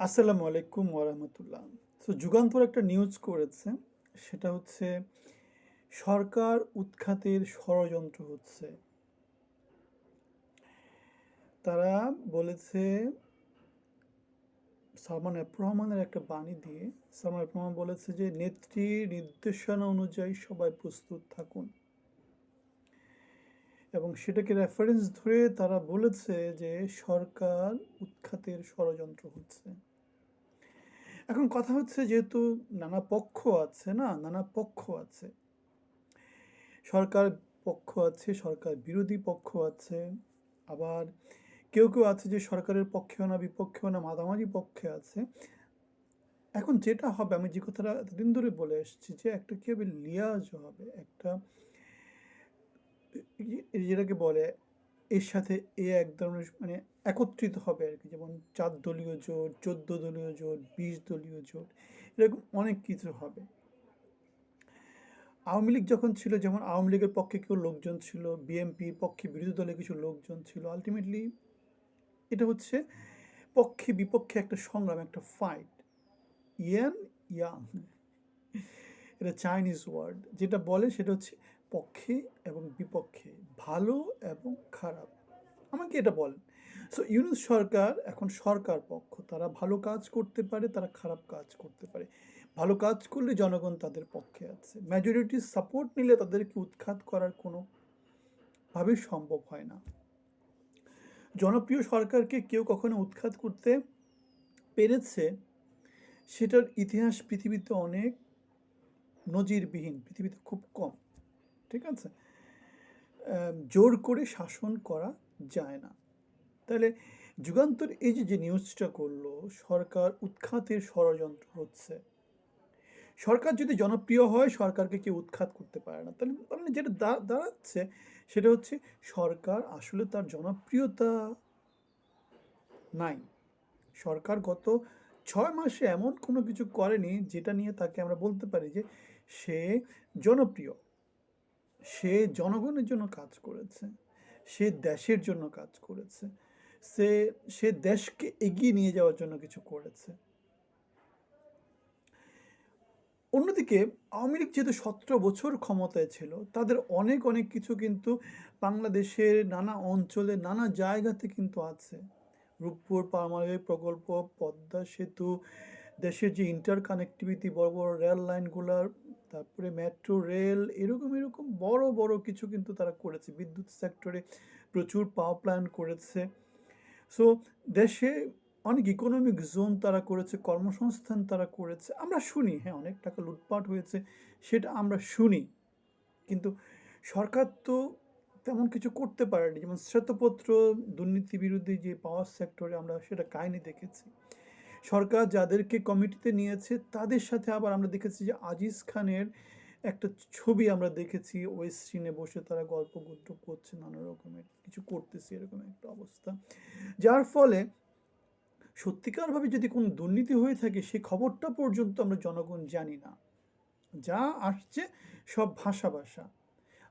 আসসালামু আলাইকুম ওরহমতুল্লাহ তো যুগান্তর একটা নিউজ করেছে, সেটা হচ্ছে সরকার উৎখাতের ষড়যন্ত্র হচ্ছে। তারা বলেছে, সালমান রহমানের একটা বাণী দিয়ে, সালমান রহমান বলেছে যে নেত্রীর নির্দেশনা অনুযায়ী সবাই প্রস্তুত থাকুন। এবং সেটাকে রেফারেন্স ধরে তারা বলেছে যে সরকার উৎখাতের ষড়যন্ত্র হচ্ছে। এখন কথা হচ্ছে যেহেতু নানা পক্ষ আছে না, নানা পক্ষ আছে। সরকার পক্ষ আছে, সরকার বিরোধী পক্ষ আছে, আবার কেউ কেউ আছে যে সরকারের পক্ষেও না, বিপক্ষেও না মাঝামাঝি পক্ষে আছে। এখন যেটা হবে, আমি যে কথাটা এতদিন ধরে বলে এসেছি যে একটা কি হবে, লিয়াজ হবে, একটা যেটাকে বলে, এর সাথে এ এক ধরনের মানে একত্রিত হবে আর কি। যেমন চার দলীয় জোট, চোদ্দ দলীয় জোট, বিশ দলীয় জোট, এরকম অনেক কিছু হবে। আওয়ামী লীগ যখন ছিল, যেমন আওয়ামী লীগের পক্ষে কেউ লোকজন ছিল বিএনপির পক্ষে বিরোধী দলের কিছু লোকজন ছিল আলটিমেটলি এটা হচ্ছে পক্ষে বিপক্ষে একটা সংগ্রাম, একটা ফাইট ইয়ান ইয়াং, এটা চাইনিজ ওয়ার্ড যেটা বলে সেটা হচ্ছে পক্ষে এবং বিপক্ষে ভালো এবং খারাপ। আমাকে এটা বলেন। সো ইউনুস সরকার, এখন সরকার পক্ষ, তারা ভালো কাজ করতে পারে, তারা খারাপ কাজ করতে পারে। ভালো কাজ করলে জনগণ তাদের পক্ষে আছে। মেজরিটির সাপোর্ট নিলে তাদেরকে উৎখাত করার কোনো ভাবে সম্ভব হয় না। জনপ্রিয় সরকারকে কেউ কখনো উৎখাত করতে পেরেছে, সেটার ইতিহাস পৃথিবীতে অনেক নজিরবিহীন, পৃথিবীতে খুব কম। ঠিক আছে? জোর করে শাসন করা যায় না। তাহলে যুগান্তর এই যে যে নিউজটা করল, সরকার উৎখাতের ষড়যন্ত্র হচ্ছে। সরকার যদি জনপ্রিয় হয়, সরকারকে কেউ উৎখাত করতে পারে না। তাহলে মানে যেটা দাঁড়াচ্ছে সেটা হচ্ছে সরকার আসলে তার জনপ্রিয়তা নাই। সরকার গত ছয় মাসে এমন কোনো কিছু করেনি, যেটা নিয়ে তাকে আমরা বলতে পারি যে সে জনপ্রিয়। সে জনগণের জন্য কাজ করেছে, সে দেশের জন্য কাজ করেছে, সে সে দেশকে এগিয়ে নিয়ে যাওয়ার জন্য কিছু করেছে। অন্যদিকে আওয়ামী লীগ যেহেতু সতেরো বছর ক্ষমতায় ছিল, তাদের অনেক অনেক কিছু কিন্তু বাংলাদেশের নানা অঞ্চলে, নানা জায়গাতে কিন্তু আছে। রূপপুর, পারমাণবিক প্রকল্প, পদ্মা সেতু, দেশের যে ইন্টার কানেক্টিভিটি বড় বড় রেল লাইনগুলার তারপরে মেট্রো রেল এরকম এরকম বড় বড় কিছু কিন্তু তারা করেছে। বিদ্যুৎ সেক্টরে প্রচুর পাওয়ার প্ল্যান্ট করেছে। সো দেশে অনেক ইকোনমিক জোন তারা করেছে, কর্মসংস্থান তারা করেছে। আমরা শুনি হ্যাঁ অনেক টাকা লুটপাট হয়েছে, সেটা আমরা শুনি। কিন্তু সরকার তো তেমন কিছু করতে পারেনি। যেমন শ্বেতপত্র, দুর্নীতি বিরোধী যে পাওয়ার সেক্টরে আমরা সেটা কাহিনি দেখেছি। সরকার যাদেরকে কমিটিতে নিয়েছে, তাদের সাথে আবার আমরা দেখেছি যে আজিজ খানের একটা ছবি আমরা দেখেছি ওয়েস্ট সিনে বসে তারা গল্প গুদ্র করছে, নানা রকমের কিছু করতেছে, এরকম একটা অবস্থা। যার ফলে সত্যিকারভাবে যদি কোনো দুর্নীতি হয়ে থাকে, সে খবরটা পর্যন্ত আমরা জনগণ জানি না। যা আসছে সব ভাষা ভাষা।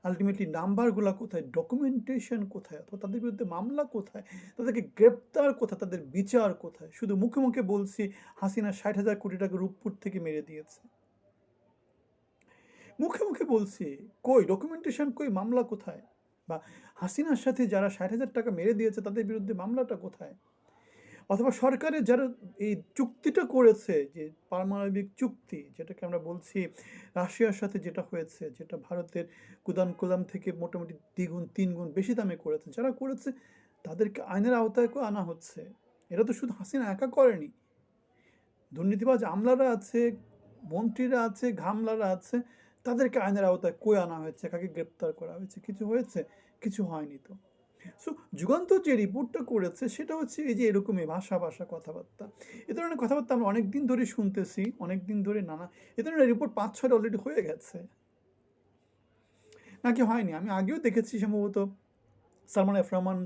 আলটিমেটলি নাম্বারগুলো কোথায় ডকুমেন্টেশন কোথায়, অথবা তাদের বিরুদ্ধে মামলা কোথায়, তাদেরকে গ্রেপ্তার কোথায়, তাদের বিচার কোথায়? শুধু মুখে মুখে বলছি, হাসিনা ষাট হাজার কোটি টাকা রূপপুর থেকে মেরে দিয়েছে। মুখে মুখে বলছি, কই ডকুমেন্টেশন কই মামলা কোথায়? বা হাসিনার সাথে যারা ষাট হাজার টাকা মেরে দিয়েছে, তাদের বিরুদ্ধে মামলাটা কোথায়? অথবা সরকারের যারা এই চুক্তিটা করেছে, যে পারমাণবিক চুক্তি, যেটাকে আমরা বলছি রাশিয়ার সাথে যেটা হয়েছে, যেটা ভারতের কুদান কুলাম থেকে মোটামুটি দ্বিগুণ তিন গুণ বেশি দামে করেছে, যারা করেছে তাদেরকে আইনের আওতায় আনা হচ্ছে। এটা তো শুধু হাসিনা একা করেনি। দুর্নীতিবাজ আমলারা আছে, মন্ত্রীরা আছে, ঘামলারা আছে, তাদেরকে আইনের আওতায় কই আনা হয়েছে? কাকে গ্রেপ্তার করা হয়েছে? কিছু হয়েছে? কিছু হয়নি তো। সো যুগান্তর যে রিপোর্টটা করেছে, সেটা হচ্ছে এই যে এরকমই ভাষা ভাষা কথাবার্তা। এ ধরনের কথাবার্তা আমরা অনেক দিন ধরে শুনতেছি অনেক দিন ধরে নানা, এ ধরনের রিপোর্ট পাঁচ ছয়টা অলরেডি হয়ে গেছে। নাকি হয়নি? আমি আগেও দেখেছি সম্ভবত সালমান এফ রহমান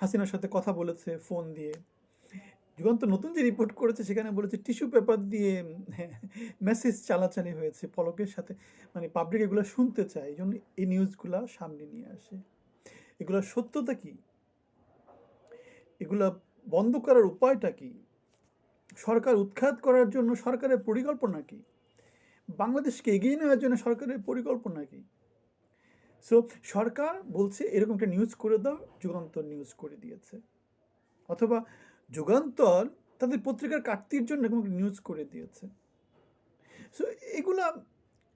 হাসিনার সাথে কথা বলেছে ফোন দিয়ে। যুগান্ত নতুন যে রিপোর্ট করেছে, সেখানে বলেছে টিস্যু পেপার দিয়ে মেসেজ চালাচালি হয়েছে পলকের সাথে মানে পাবলিক এগুলো শুনতে চায়। এই জন্য এই নিউজগুলো সামনে নিয়ে আসে। এগুলোর সত্যতা কি? এগুলা বন্ধ করার উপায়টা কি? সরকার উৎখাত করার জন্য সরকারের পরিকল্পনা কী? বাংলাদেশকে এগিয়ে নেওয়ার জন্য সরকারের পরিকল্পনা কী? সো সরকার বলছে, এরকম একটা নিউজ করে দাও, যুগান্তর নিউজ করে দিয়েছে। অথবা যুগান্তর তাদের পত্রিকার কাটতির জন্য এরকম একটা নিউজ করে দিয়েছে। সো এগুলা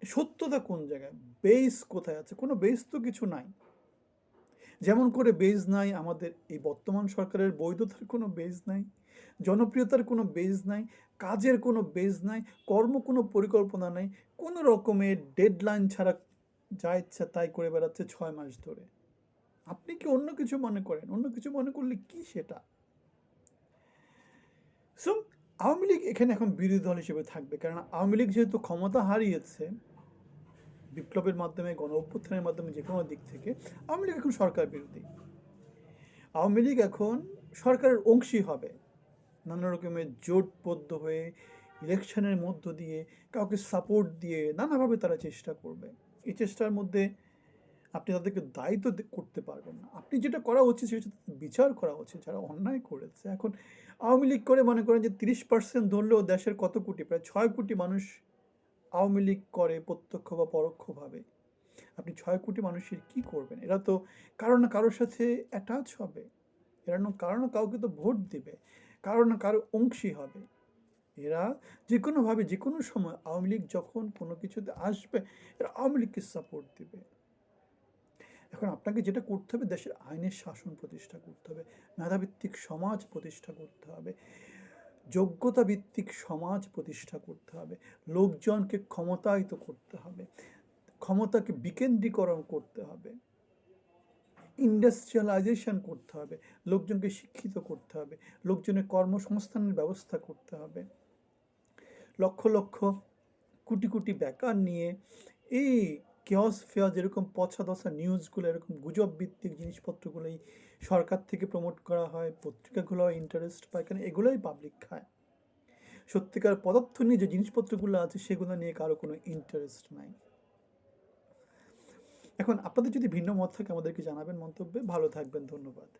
সত্যতা কোন জায়গায়? বেস কোথায় আছে? কোনো বেস তো কিছু নাই। যেমন করে বেজ নাই, আমাদের এই বর্তমান সরকারের বৈধতার কোনো বেজ নাই, জনপ্রিয়তার কোনো বেজ নাই, কাজের কোনো বেজ নাই, কর্ম কোনো পরিকল্পনা নাই, কোনো রকমের ডেডলাইন ছাড়া যা ইচ্ছা তাই করে বেড়াচ্ছে ছয় মাস ধরে। আপনি কি অন্য কিছু মনে করেন? অন্য কিছু মনে করলে কি সেটা? সো আওয়ামী লীগ এখানে এখন বিরোধী দল হিসেবে থাকবে কারণ আওয়ামী লীগ যেহেতু ক্ষমতা হারিয়েছে বিপ্লবের মাধ্যমে, গণ অভ্যুত্থানের মাধ্যমে যে কোনো দিক থেকে আওয়ামী লীগ এখন সরকার বিরোধী। আওয়ামী লীগ এখন সরকারের অংশী হবে। নানা রকমের জোটবদ্ধ হয়ে ইলেকশনের মধ্য দিয়ে কাউকে সাপোর্ট দিয়ে নানাভাবে তারা চেষ্টা করবে। এই চেষ্টার মধ্যে আপনি তাদেরকে দায়িত্ব করতে পারবেন না। আপনি যেটা করা উচিত সেটা বিচার করা উচিত। যারা অন্যায় করেছে। এখন আওয়ামী লীগ করে মনে করেন যে তিরিশ পার্সেন্ট ধরলেও দেশের কত কোটি? প্রায় ছয় কোটি মানুষ আওয়ামী লীগ করে প্রত্যক্ষ বা পরোক্ষভাবে। আপনি ছয় কোটি মানুষের কি করবেন? এরা তো কারও না কারোর সাথে অ্যাটাচ হবে। এরা না কারও না কাউকে তো ভোট দেবে। কারও না কারও অংশী হবে। এরা যে কোনোভাবে যে কোনো সময় আওয়ামী লীগ যখন কোনো কিছুতে আসবে, এরা আওয়ামী লীগকে সাপোর্ট দেবে। এখন আপনাকে যেটা করতে হবে, দেশের আইনের শাসন প্রতিষ্ঠা করতে হবে, মেধাভিত্তিক সমাজ প্রতিষ্ঠা করতে হবে। যোগ্যতা ভিত্তিক সমাজ প্রতিষ্ঠা করতে হবে। লোকজনকে ক্ষমতায়িত করতে হবে। ক্ষমতাকে বিকেন্দ্রীকরণ করতে হবে। ইন্ডাস্ট্রিয়ালাইজেশন করতে হবে। লোকজনকে শিক্ষিত করতে হবে। লোকজনের কর্মসংস্থানের ব্যবস্থা করতে হবে। লক্ষ লক্ষ কোটি কোটি বেকার নিয়ে এই কেওস ফেয়াস এরকম পছা দশা নিউজগুলো এরকম গুজব ভিত্তিক জিনিসপত্রগুলোই সরকার থেকে প্রমোট করা হয়, পত্রিকাগুলো ইন্টারেস্ট পায় কারণ এগুলোই পাবলিক খায়। সত্যিকার পদার্থ নিয়ে যে জিনিসপত্রগুলো আছে, সেগুলো নিয়ে কারও কোনো ইন্টারেস্ট নাই। এখন আপনাদের যদি ভিন্ন মত থাকে, আমাদেরকে জানাবেন মন্তব্যে। ভালো থাকবেন, ধন্যবাদ।